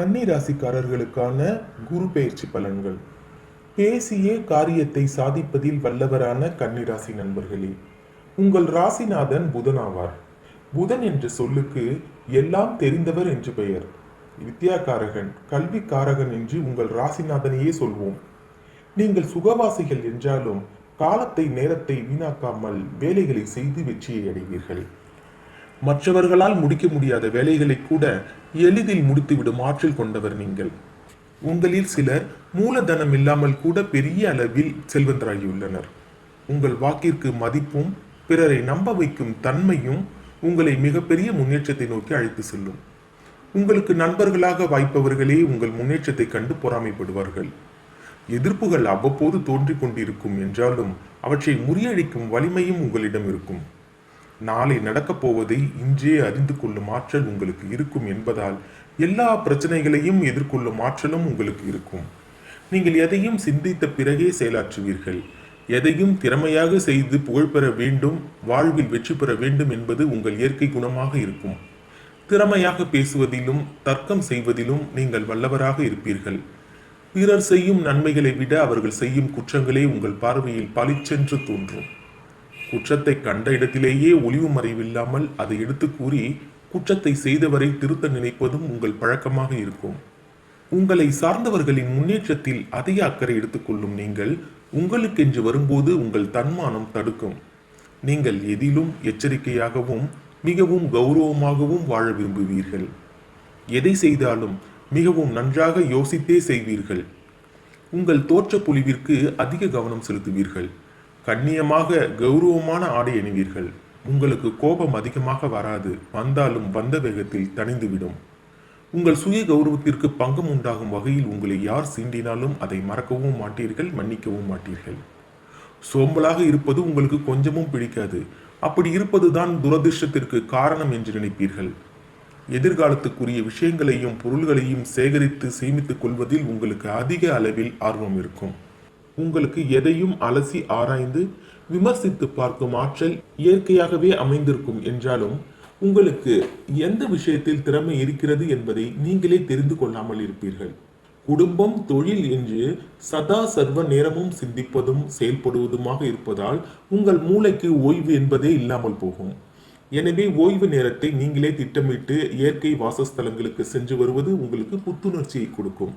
கன்னி ராசிக்காரர்களுக்கான குரு பயிற்சி பலன்கள். பேசியே காரியத்தை சாதிப்பதில் வல்லவரான கன்னிராசி நண்பர்களே உங்கள் ராசிநாதன் புதனாவார். புதன் என்ற சொல்லுக்கு எல்லாம் தெரிந்தவர் என்று பெயர். வித்யாகாரகன் கல்விக்காரகன் என்று உங்கள் ராசிநாதனையே சொல்வோம். நீங்கள் சுகவாசிகள் என்றாலும் காலத்தை நேரத்தை வீணாக்காமல் வேலைகளை செய்து வெற்றியை அடைவீர்கள். மற்றவர்களால் முடிக்க முடியாத வேலைகளை கூட எளிதில் முடித்துவிடும் ஆற்றல் கொண்டவர் நீங்கள். உங்களில் சிலர் மூலதனம் இல்லாமல் கூட பெரிய அளவில் செல்வந்தராகியுள்ளனர். உங்கள் வாக்கிற்கு மதிப்பும் பிறரை நம்ப வைக்கும் தன்மையும் உங்களை மிகப்பெரிய முன்னேற்றத்தை நோக்கி அழைத்து செல்லும். உங்களுக்கு நண்பர்களாக வாய்ப்பவர்களே உங்கள் முன்னேற்றத்தை கண்டு பொறாமைப்படுவார்கள். எதிர்ப்புகள் அவ்வப்போது தோன்றிக் கொண்டிருக்கும் என்றாலும் அவற்றை முறியடிக்கும் வலிமையும் உங்களிடம் இருக்கும். நாளை நடக்கப் போவதை இன்றே அறிந்து கொள்ளும் ஆற்றல் உங்களுக்கு இருக்கும் என்பதால் எல்லா பிரச்சனைகளையும் எதிர்கொள்ளும் ஆற்றலும் உங்களுக்கு இருக்கும். நீங்கள் எதையும் சிந்தித்த பிறகே செயலாற்றுவீர்கள். எதையும் திறமையாக செய்து புகழ்பெற வேண்டும் வாழ்வில் வெற்றி பெற வேண்டும் என்பது உங்கள் இயற்கை குணமாக இருக்கும். திறமையாக பேசுவதிலும் தர்க்கம் செய்வதிலும் நீங்கள் வல்லவராக இருப்பீர்கள். பிறர் செய்யும் நன்மைகளை விட அவர்கள் செய்யும் குற்றங்களே உங்கள் பார்வையில் பளிச்சென்று தோன்றும். குற்றத்தை கண்ட இடத்திலேயே ஒளிவு மறைவில்லாமல் அதை எடுத்து கூறி குற்றத்தை செய்தவரை திருத்த நினைப்பதும் உங்கள் பழக்கமாக இருக்கும். உங்களை சார்ந்தவர்களின் முன்னேற்றத்தில் அதிக அக்கறை எடுத்துக்கொள்ளும் நீங்கள் உங்களுக்கென்று வரும்போது உங்கள் தன்மானம் தடுக்கும். நீங்கள் எதிலும் எச்சரிக்கையாகவும் மிகவும் கௌரவமாகவும் வாழ விரும்புவீர்கள். எதை செய்தாலும் மிகவும் நன்றாக யோசித்தே செய்வீர்கள். உங்கள் தோற்ற பொலிவிற்கு அதிக கவனம் செலுத்துவீர்கள். கண்ணியமாக கௌரவமான ஆடை அணிவீர்கள். உங்களுக்கு கோபம் அதிகமாக வராது. வந்தாலும் வந்த வேகத்தில் தணிந்துவிடும். உங்கள் சுய கௌரவத்திற்கு பங்கம் உண்டாகும் வகையில் உங்களை யார் சீண்டினாலும் அதை மறக்கவும் மாட்டீர்கள் மன்னிக்கவும் மாட்டீர்கள். சோம்பலாக இருப்பது உங்களுக்கு கொஞ்சமும் பிடிக்காது. அப்படி இருப்பதுதான் துரதிர்ஷ்டத்திற்கு காரணம் என்று நினைப்பீர்கள். எதிர்காலத்துக்குரிய விஷயங்களையும் பொருள்களையும் சேகரித்து சேமித்துக் கொள்வதில் உங்களுக்கு அதிக அளவில் ஆர்வம் இருக்கும். உங்களுக்கு எதையும் அலசி ஆராய்ந்து விமர்சித்து பார்க்கும் ஆற்றல் இயற்கையாகவே அமைந்திருக்கும் என்றாலும் உங்களுக்கு எந்த விஷயத்தில் திறமை இருக்கிறது என்பதை நீங்களே தெரிந்து கொள்ளாமல் இருப்பீர்கள். குடும்பம் தொழில் என்று சதா சர்வ நேரமும் சிந்திப்பதும் செயல்படுவதுமாக இருப்பதால் உங்கள் மூளைக்கு ஓய்வு என்பதே இல்லாமல் போகும். எனவே ஓய்வு நேரத்தை நீங்களே திட்டமிட்டு இயற்கை வாசஸ்தலங்களுக்கு சென்று வருவது உங்களுக்கு புத்துணர்ச்சியை கொடுக்கும்.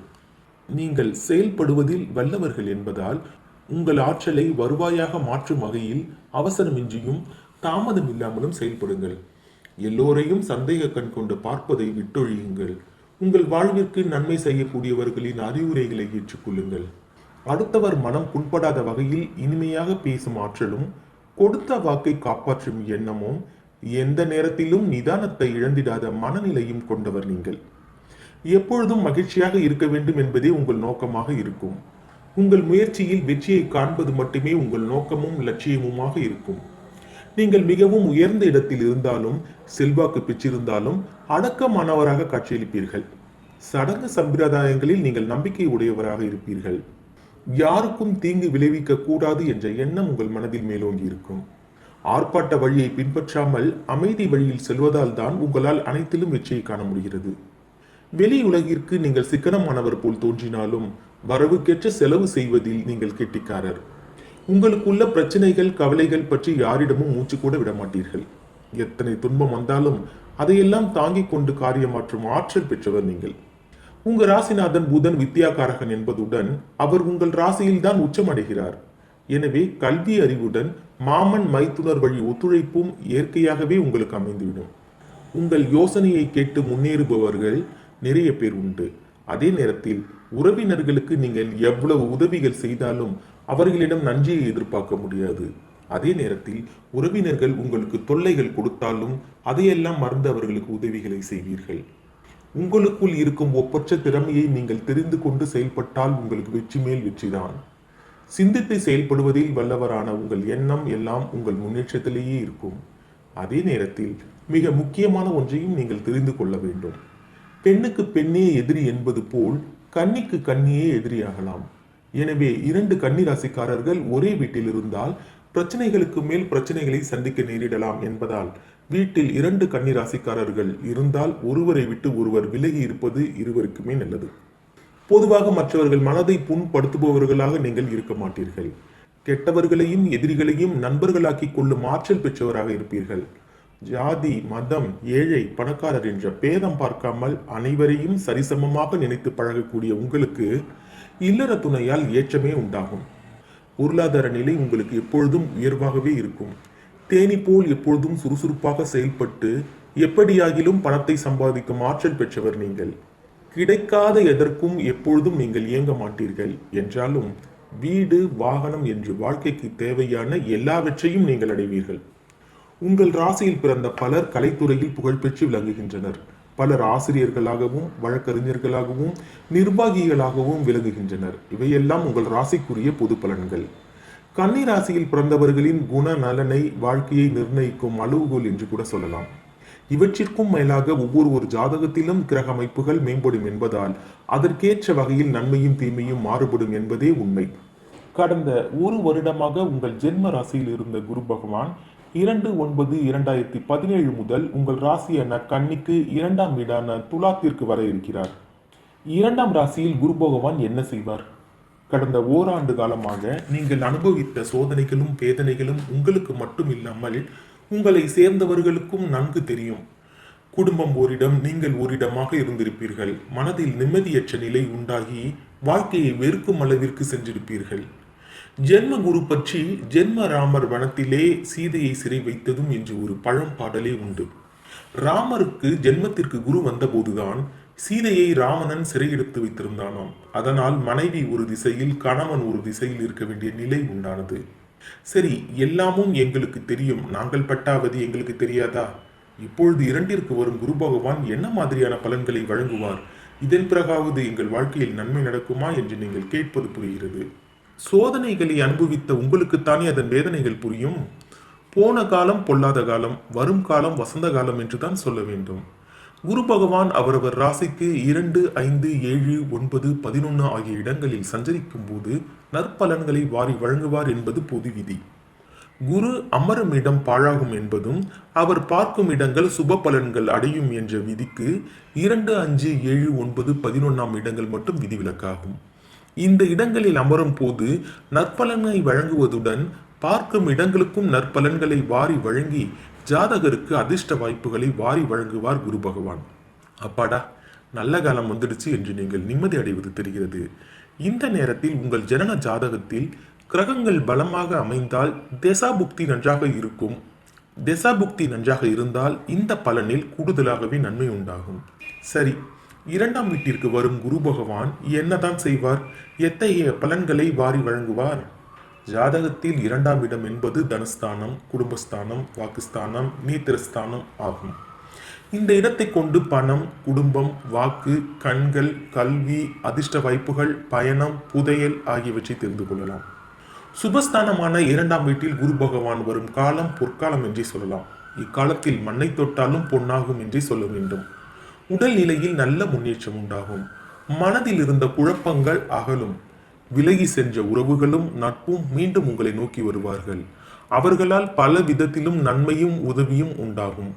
நீங்கள் செயல்படுவதில் வல்லவர்கள் என்பதால் உங்கள் ஆற்றலை வருவாயாக மாற்றும் வகையில் அவசரமின்றியும் தாமதம் இல்லாமலும் செயல்படுங்கள். எல்லோரையும் சந்தேக கண் கொண்டு பார்ப்பதை விட்டொழியுங்கள். உங்கள் வாழ்விற்கு நன்மை செய்யக்கூடியவர்களின் அறிவுரைகளை ஏற்றுக்கொள்ளுங்கள். அடுத்தவர் மனம் புண்படாத வகையில் இனிமையாக பேசும் ஆற்றலும் கொடுத்த வாக்கை காப்பாற்றும் எண்ணமும் எந்த நேரத்திலும் நிதானத்தை இழந்திடாத மனநிலையும் கொண்டவர் நீங்கள். எப்பொழுதும் மகிழ்ச்சியாக இருக்க வேண்டும் என்பதே உங்கள் நோக்கமாக இருக்கும். உங்கள் முயற்சியில் வெற்றியை காண்பது மட்டுமே உங்கள் நோக்கமும் லட்சியமுமாக இருக்கும். நீங்கள் மிகவும் உயர்ந்த இடத்தில் இருந்தாலும் செல்வாக்கு பெற்றிருந்தாலும் அடக்கமானவராக காட்சியளிப்பீர்கள். சடங்கு சம்பிரதாயங்களில் நீங்கள் நம்பிக்கை உடையவராக இருப்பீர்கள். யாருக்கும் தீங்கு விளைவிக்க கூடாது என்ற எண்ணம் உங்கள் மனதில் மேலோங்கி இருக்கும். ஆர்ப்பாட்ட வழியை பின்பற்றாமல் அமைதி வழியில் செல்வதால் தான் உங்களால் அனைத்திலும் வெற்றியை காண முடிகிறது. வெளி உலகிற்கு நீங்கள் சிக்கனமானவர் போல் தோன்றினாலும் வரவுக்கேற்ற செலவு செய்வதில் நீங்கள் கெட்டிக்காரர். உங்களுக்குள்ள பிரச்சனைகள் கவலைகள் பற்றி யாரிடமும் மூச்சு கூட விட மாட்டீர்கள் எத்தனை துன்பம் வந்தாலும் அதையெல்லாம் தாங்கிக் கொண்டு காரியமாற்றும் ஆற்றல் பெற்றவர் நீங்கள். உங்க ராசிநாதன் புதன் வித்யாகாரகன் என்பதுடன் அவர் உங்கள் ராசியில் தான் உச்சமடைகிறார். எனவே கல்வி அறிவுடன் மாமன் மைத்துனர் வழி ஒத்துழைப்பும் இயற்கையாகவே உங்களுக்கு அமைந்துவிடும். உங்கள் யோசனையை கேட்டு முன்னேறுபவர்கள் நிறைய பேர் உண்டு. அதே நேரத்தில் உறவினர்களுக்கு நீங்கள் எவ்வளவு உதவிகள் செய்தாலும் அவர்களிடம் நன்றியை எதிர்பார்க்க முடியாது. அதே நேரத்தில் உறவினர்கள் உங்களுக்கு தொல்லைகள் கொடுத்தாலும் அதையெல்லாம் மறந்து அவர்களுக்கு உதவிகளை செய்வீர்கள். உங்களுக்குள் இருக்கும் ஒப்பற்ற திறமையை நீங்கள் தெரிந்து கொண்டு செயல்பட்டால் உங்களுக்கு வெற்றி மேல் வெற்றிதான். சிந்தித்து செயல்படுவதில் வல்லவரான உங்கள் எண்ணம் எல்லாம் உங்கள் முன்னேற்றத்திலேயே இருக்கும். அதே நேரத்தில் மிக முக்கியமான ஒன்றையும் நீங்கள் தெரிந்து கொள்ள வேண்டும். பெண்ணுக்கு பெண்ணே எதிரி என்பது போல் கன்னிக்கு கன்னியே எதிரியாகலாம். எனவே இரண்டு கன்னி ராசிக்காரர்கள் ஒரே வீட்டில் இருந்தால் பிரச்சனைகளுக்கு மேல் பிரச்சனைகளை சந்திக்க நேரிடலாம் என்பதால் வீட்டில் இரண்டு கன்னிராசிக்காரர்கள் இருந்தால் ஒருவரை விட்டு ஒருவர் விலகி இருப்பது இருவருக்குமே நல்லது. பொதுவாக மற்றவர்கள் மனதை புண்படுத்துபவர்களாக நீங்கள் இருக்க மாட்டீர்கள். கெட்டவர்களையும் எதிரிகளையும் நண்பர்களாக்கிக் கொள்ளும் ஆற்றல் பெற்றவராக இருப்பீர்கள். ஜாதி மதம் ஏழை பணக்காரர் என்ற பேதம் பார்க்காமல் அனைவரையும் சரிசமமாக நினைத்து பழகக்கூடிய உங்களுக்கு இல்லற துணையால் ஏற்றமே உண்டாகும். பொருளாதார நிலை உங்களுக்கு எப்பொழுதும் உயர்வாகவே இருக்கும். தேனி போல் எப்பொழுதும் சுறுசுறுப்பாக செயல்பட்டு எப்படியாகிலும் பணத்தை சம்பாதிக்கும் ஆற்றல் பெற்றவர் நீங்கள். கிடைக்காத எதற்கும் எப்பொழுதும் நீங்கள் இயங்க மாட்டீர்கள். என்றாலும் வீடு வாகனம் என்று வாழ்க்கைக்கு தேவையான எல்லாவற்றையும் நீங்கள் அடைவீர்கள். உங்கள் ராசியில் பிறந்த பலர் கலைத்துறையில் புகழ்பெற்று விளங்குகின்றனர். பலர் ஆசிரியர்களாகவும் வழக்கறிஞர்களாகவும் நிர்வாகிகளாகவும் விளங்குகின்றனர். இவையெல்லாம் உங்கள் ராசிக்குரிய பொது பலன்கள். கன்னி ராசியில் பிறந்தவர்களின் குண நலனை வாழ்க்கையை நிர்ணயிக்கும் அளவுகோல் என்று கூட சொல்லலாம். இவற்றிற்கும் மேலாக ஒவ்வொரு ஒரு ஜாதகத்திலும் கிரக அமைப்புகள் மேம்படும் என்பதால் அதற்கேற்ற வகையில் நன்மையும் தீமையும் மாறுபடும் என்பதே உண்மை. கடந்த ஒரு வருடமாக உங்கள் ஜென்ம ராசியில் இருந்த குரு பகவான் இரண்டு ஒன்பது இரண்டாயிரத்தி பதினேழு முதல் உங்கள் ராசியான கன்னிக்கு இரண்டாம் வீடான துலாத்திற்கு வர இருக்கிறார். இரண்டாம் ராசியில் குரு பகவான் என்ன செய்வார்? கடந்த ஓராண்டு காலமாக நீங்கள் அனுபவித்த சோதனைகளும் வேதனைகளும் உங்களுக்கு மட்டும் இல்லாமல் உங்களை சேர்ந்தவர்களுக்கும் நன்கு தெரியும். குடும்பம் ஓரிடம் நீங்கள் ஓரிடமாக இருந்திருப்பீர்கள். மனதில் நிம்மதியற்ற நிலை உண்டாகி வாழ்க்கையை வெறுக்கும் அளவிற்கு சென்றிருப்பீர்கள். ஜென்ம குரு பற்றி ஜென்ம ராமர் வனத்திலே சீதையை சிறை வைத்ததும் என்று ஒரு பழம்பாடலே உண்டு. ராமருக்கு ஜென்மத்திற்கு குரு வந்தபோதுதான் சீதையை ராவணன் சிறையெடுத்து வைத்திருந்தானாம். அதனால் மனைவி ஒரு திசையில் கணவன் ஒரு திசையில் இருக்க வேண்டிய நிலை உண்டானது. சரி எல்லாமும் எங்களுக்கு தெரியும். நாங்கள் பட்டாவது எங்களுக்கு தெரியாதா? இப்பொழுது இரண்டிற்கு வரும் குரு பகவான் என்ன மாதிரியான பலன்களை வழங்குவார்? இதன் பிறகாவது எங்கள் வாழ்க்கையில் நன்மை நடக்குமா என்று நீங்கள் கேட்பது புரிகிறது. சோதனைகளை அனுபவித்த உங்களுக்குத்தானே அதன் வேதனைகள் புரியும்? போன காலம் பொல்லாத காலம் வரும் காலம் வசந்த காலம் என்று தான் சொல்ல வேண்டும். குரு பகவான் அவரவர் ராசிக்கு இரண்டு ஐந்து ஏழு ஒன்பது பதினொன்று ஆகிய இடங்களில் சஞ்சரிக்கும் போது நற்பலன்களை வாரி வழங்குவார் என்பது பொது விதி. குரு அமரும் இடம் பாழாகும் என்பதும் அவர் பார்க்கும் இடங்கள் சுப பலன்கள் அடையும் என்ற விதிக்கு இரண்டு அஞ்சு ஏழு ஒன்பது பதினொன்றாம் இடங்கள் மட்டும் விதிவிலக்காகும். இந்த இடங்களில் அமரும் போது நற்பலனை வழங்குவதுடன் பார்க்கும் இடங்களுக்கும் நற்பலன்களை வாரி வழங்கி ஜாதகருக்கு அதிர்ஷ்ட வாய்ப்புகளை வாரி வழங்குவார் குரு பகவான். அப்பாடா நல்ல காலம் வந்துடுச்சு என்று நீங்கள் நிம்மதி அடைவது தெரிகிறது. இந்த நேரத்தில் உங்கள் ஜனன ஜாதகத்தில் கிரகங்கள் பலமாக அமைந்தால் திசாபுக்தி நன்றாக இருக்கும். திசாபுக்தி நன்றாக இருந்தால் இந்த பலனில் கூடுதலாகவே நன்மை உண்டாகும். சரி இரண்டாம் வீட்டிற்கு வரும் குரு பகவான் என்னதான் செய்வார்? எத்தகைய பலன்களை வாரி வழங்குவார்? ஜாதகத்தில் இரண்டாம் இடம் என்பது தனஸ்தானம் குடும்பஸ்தானம் வாக்குஸ்தானம் நீத்திரஸ்தானம் ஆகும். இந்த இடத்தை கொண்டு பணம் குடும்பம் வாக்கு கண்கள் கல்வி அதிர்ஷ்ட வாய்ப்புகள் பயணம் புதையல் ஆகியவற்றை தெரிந்து கொள்ளலாம். சுபஸ்தானமான இரண்டாம் வீட்டில் குரு பகவான் வரும் காலம் பொற்காலம் என்றே சொல்லலாம். இக்காலத்தில் மண்ணை தொட்டாலும் பொன்னாகும் என்றே சொல்ல வேண்டும். உடல் நிலையில் நல்ல முன்னேற்றம் உண்டாகும். மனதில் இருந்த குழப்பங்கள் அகலும். விலகி சென்ற உறவுகளும் நட்பும் மீண்டும் உங்களை நோக்கி வருவார்கள். அவர்களால் பல விதத்திலும் நன்மையும் உதவியும் உண்டாகும்.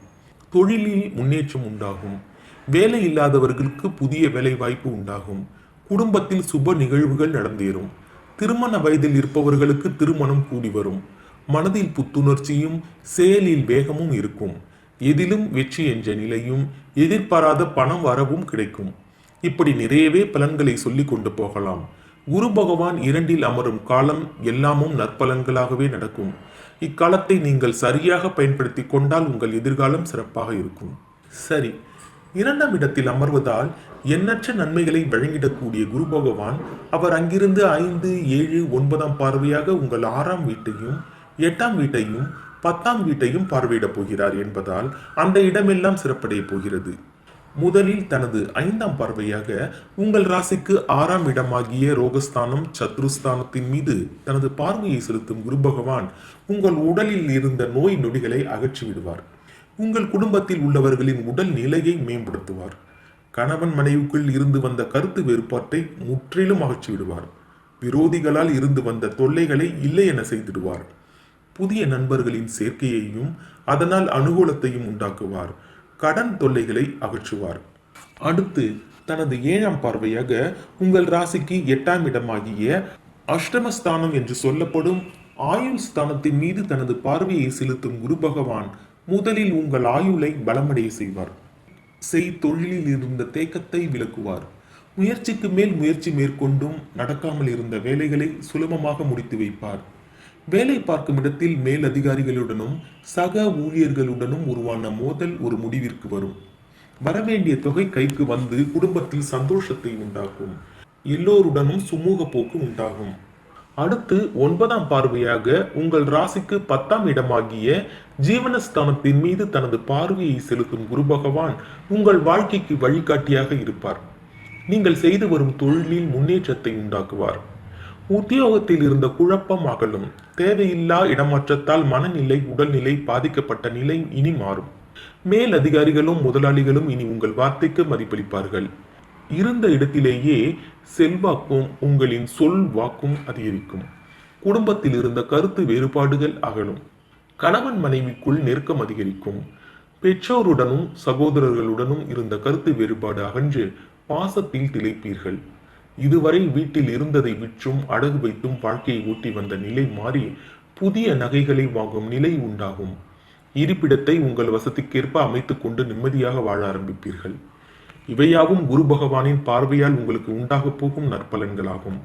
தொழிலில் முன்னேற்றம் உண்டாகும். வேலை இல்லாதவர்களுக்கு புதிய வேலை வாய்ப்பு உண்டாகும். குடும்பத்தில் சுப நிகழ்வுகள் நடந்தேறும். திருமண வயதில் இருப்பவர்களுக்கு திருமணம் கூடி வரும். மனதில் புத்துணர்ச்சியும் செயலில் வேகமும் இருக்கும். எதிலும் வெற்றி என்ற நிலையும் எதிர்பாராத பணம் வரவும் கிடைக்கும். இப்படி நிறையவே பலன்களை சொல்லி கொண்டு போகலாம். குரு பகவான் இரண்டில் அமரும் காலம் எல்லாமும் நற்பலன்களாகவே நடக்கும். இக்காலத்தை நீங்கள் சரியாக பயன்படுத்தி கொண்டால் உங்கள் எதிர்காலம் சிறப்பாக இருக்கும். சரி இரண்டாம் இடத்தில் அமர்வதால் எண்ணற்ற நன்மைகளை வழங்கிடக்கூடிய குரு பகவான் அவர் அங்கிருந்து ஐந்து ஏழு ஒன்பதாம் பார்வையாக உங்கள் ஆறாம் வீட்டையும் எட்டாம் வீட்டையும் பத்தாம் வீட்டையும் பார்வையிடப் போகிறார் என்பதால் அந்த இடமெல்லாம் சிறப்படைய போகிறது. முதலில் தனது ஐந்தாம் பார்வையாக உங்கள் ராசிக்கு ஆறாம் இடமாகிய ரோகஸ்தானம் சத்ருஸ்தானத்தின் மீது தனது பார்வையை செலுத்தும் குரு பகவான் உங்கள் உடலில் இருந்த நோய் நொடிகளை அகற்றி விடுவார் உங்கள் குடும்பத்தில் உள்ளவர்களின் உடல் நிலையை மேம்படுத்துவார். கணவன் மனைவிக்குள் இருந்து வந்த கருத்து வேறுபாட்டை முற்றிலும் அகற்றிவிடுவார். விரோதிகளால் இருந்து வந்த தொல்லைகளை இல்லை என செய்திடுவார். புதிய நண்பர்களின் சேர்க்கையையும் அதனால் அனுகூலத்தையும் உண்டாக்குவார். கடன் தொல்லைகளை அகற்றுவார். அடுத்து தனது ஏழாம் பார்வையாக உங்கள் ராசிக்கு எட்டாம் இடமாகிய அஷ்டமஸ்தானம் என்று சொல்லப்படும் ஆயுள் ஸ்தானத்தின் மீது தனது பார்வையை செலுத்தும் குரு பகவான் முதலில் உங்கள் ஆயுளை பலமடைய செய்வார். செய் தொழிலில் இருந்த தேக்கத்தை விளக்குவார். முயற்சிக்கு மேல் முயற்சி மேற்கொண்டும் நடக்காமல் இருந்த வேலைகளை சுலபமாக முடித்து வைப்பார். வேலை பார்க்கும் இடத்தில் மேல் அதிகாரிகளுடனும் சக ஊழியர்களுடனும் உருவான மோதல் ஒரு முடிவிற்கு வரும். வரவேண்டிய தொகை கைக்கு வந்து குடும்பத்தில் சந்தோஷத்தை உண்டாக்கும். எல்லோருடனும் சுமூக போக்கு உண்டாகும். அடுத்து ஒன்பதாம் பார்வையாக உங்கள் ராசிக்கு பத்தாம் இடமாகிய ஜீவனஸ்தானத்தின் மீது தனது பார்வையை செலுத்தும் குரு பகவான் உங்கள் வாழ்க்கைக்கு வழிகாட்டியாக இருப்பார். நீங்கள் செய்து வரும் தொழிலில் முன்னேற்றத்தை உண்டாக்குவார். உத்தியோகத்தில் இருந்த குழப்பம் அகலும் தேவையில்லா இடமாற்றத்தால் மனநிலை உடல்நிலை பாதிக்கப்பட்ட நிலை இனி மாறும். மேல் அதிகாரிகளும் முதலாளிகளும் இனி உங்கள் வார்த்தைக்கு மதிப்பளிப்பார்கள். இருந்த இடத்திலேயே செல்வாக்கும் உங்களின் சொல் வாக்கும் அதிகரிக்கும். குடும்பத்தில் இருந்த கருத்து வேறுபாடுகள் அகலும். கணவன் மனைவிக்குள் நெருக்கம் அதிகரிக்கும். பெற்றோருடனும் சகோதரர்களுடனும் இருந்த கருத்து வேறுபாடு அகன்று பாசத்தில் திளைப்பீர்கள். இதுவரை வீட்டில் இருந்ததை விற்றும் அடகு வைத்தும் வாழ்க்கையை ஓட்டி வந்த நிலை மாறி புதிய நகைகளை வாங்கும் நிலை உண்டாகும். இருப்பிடத்தை உங்கள் வசதிக்கேற்ப அமைத்துக் கொண்டு நிம்மதியாக வாழ ஆரம்பிப்பீர்கள். இவையாவும் குரு பகவானின் பார்வையால் உங்களுக்கு உண்டாகப் போகும் நற்பலன்களாகும்.